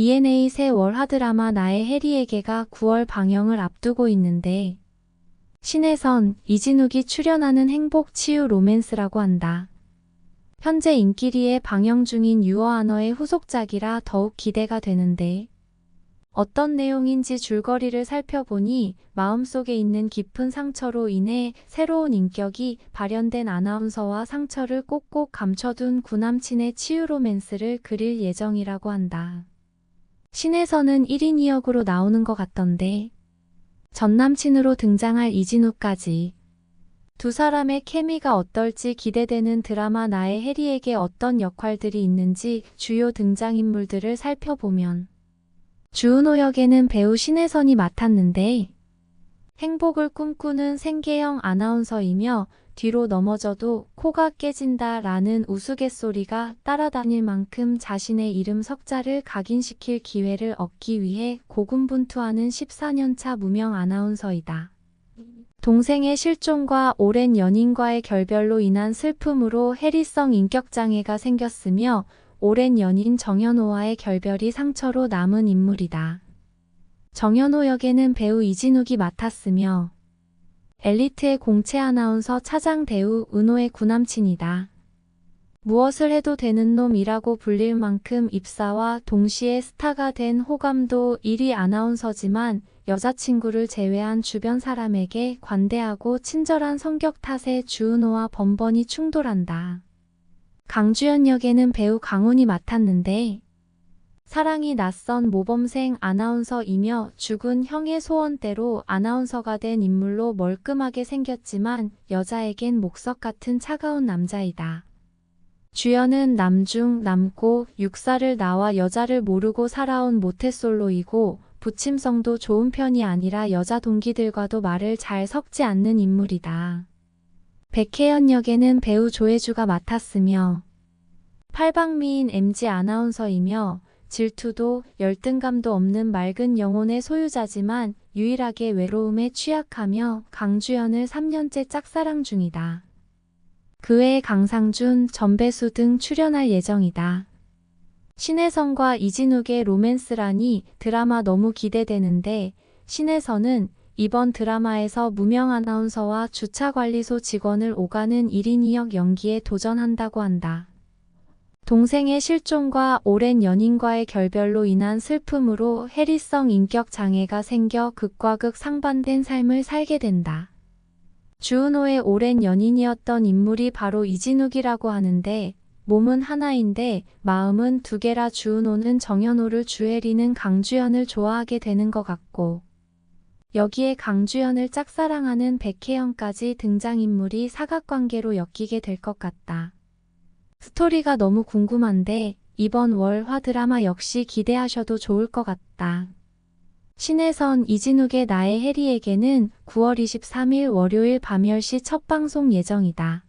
ENA 새 월화 드라마 나의 해리에게가 9월 방영을 앞두고 있는데 신혜선, 이진욱이 출연하는 행복 치유 로맨스라고 한다. 현재 인기리에 방영 중인 유어아너의 후속작이라 더욱 기대가 되는데 어떤 내용인지 줄거리를 살펴보니 마음속에 있는 깊은 상처로 인해 새로운 인격이 발현된 아나운서와 상처를 꼭꼭 감춰둔 구남친의 치유 로맨스를 그릴 예정이라고 한다. 신에서는 1인 2역으로 나오는 것 같던데. 전 남친으로 등장할 이진우까지. 두 사람의 케미가 어떨지 기대되는 드라마 나의 해리에게 어떤 역할들이 있는지 주요 등장인물들을 살펴보면 주은호 역에는 배우 신혜선이 맡았는데 행복을 꿈꾸는 생계형 아나운서이며 뒤로 넘어져도 코가 깨진다 라는 우스갯소리가 따라다닐 만큼 자신의 이름 석자를 각인시킬 기회를 얻기 위해 고군분투하는 14년차 무명 아나운서이다. 동생의 실종과 오랜 연인과의 결별로 인한 슬픔으로 해리성 인격장애가 생겼으며 오랜 연인 정현호와의 결별이 상처로 남은 인물이다. 정현호 역에는 배우 이진욱이 맡았으며 엘리트의 공채 아나운서 차장 대우 은호의 구남친이다. 무엇을 해도 되는 놈이라고 불릴 만큼 입사와 동시에 스타가 된 호감도 1위 아나운서지만 여자친구를 제외한 주변 사람에게 관대하고 친절한 성격 탓에 주은호와 번번이 충돌한다. 강주연 역에는 배우 강훈이 맡았는데 사랑이 낯선 모범생 아나운서이며 죽은 형의 소원대로 아나운서가 된 인물로 멀끔하게 생겼지만 여자에겐 목석 같은 차가운 남자이다. 주연은 남중, 남고, 육사를 나와 여자를 모르고 살아온 모태솔로이고 부침성도 좋은 편이 아니라 여자 동기들과도 말을 잘 섞지 않는 인물이다. 백혜연 역에는 배우 조혜주가 맡았으며 팔방미인 MG 아나운서이며 질투도 열등감도 없는 맑은 영혼의 소유자지만 유일하게 외로움에 취약하며 강주연을 3년째 짝사랑 중이다. 그 외에 강상준, 전배수 등 출연할 예정이다. 신혜선과 이진욱의 로맨스라니 드라마 너무 기대되는데 신혜선은 이번 드라마에서 무명 아나운서와 주차관리소 직원을 오가는 1인 2역 연기에 도전한다고 한다. 동생의 실종과 오랜 연인과의 결별로 인한 슬픔으로 해리성 인격 장애가 생겨 극과 극 상반된 삶을 살게 된다. 주은호의 오랜 연인이었던 인물이 바로 이진욱이라고 하는데 몸은 하나인데 마음은 두 개라 주은호는 정현호를 주혜리는 강주연을 좋아하게 되는 것 같고 여기에 강주연을 짝사랑하는 백혜영까지 등장인물이 사각관계로 엮이게 될 것 같다. 스토리가 너무 궁금한데 이번 월화 드라마 역시 기대하셔도 좋을 것 같다. 신혜선 이진욱의 나의 해리에게는 9월 23일 월요일 밤 10시 첫 방송 예정이다.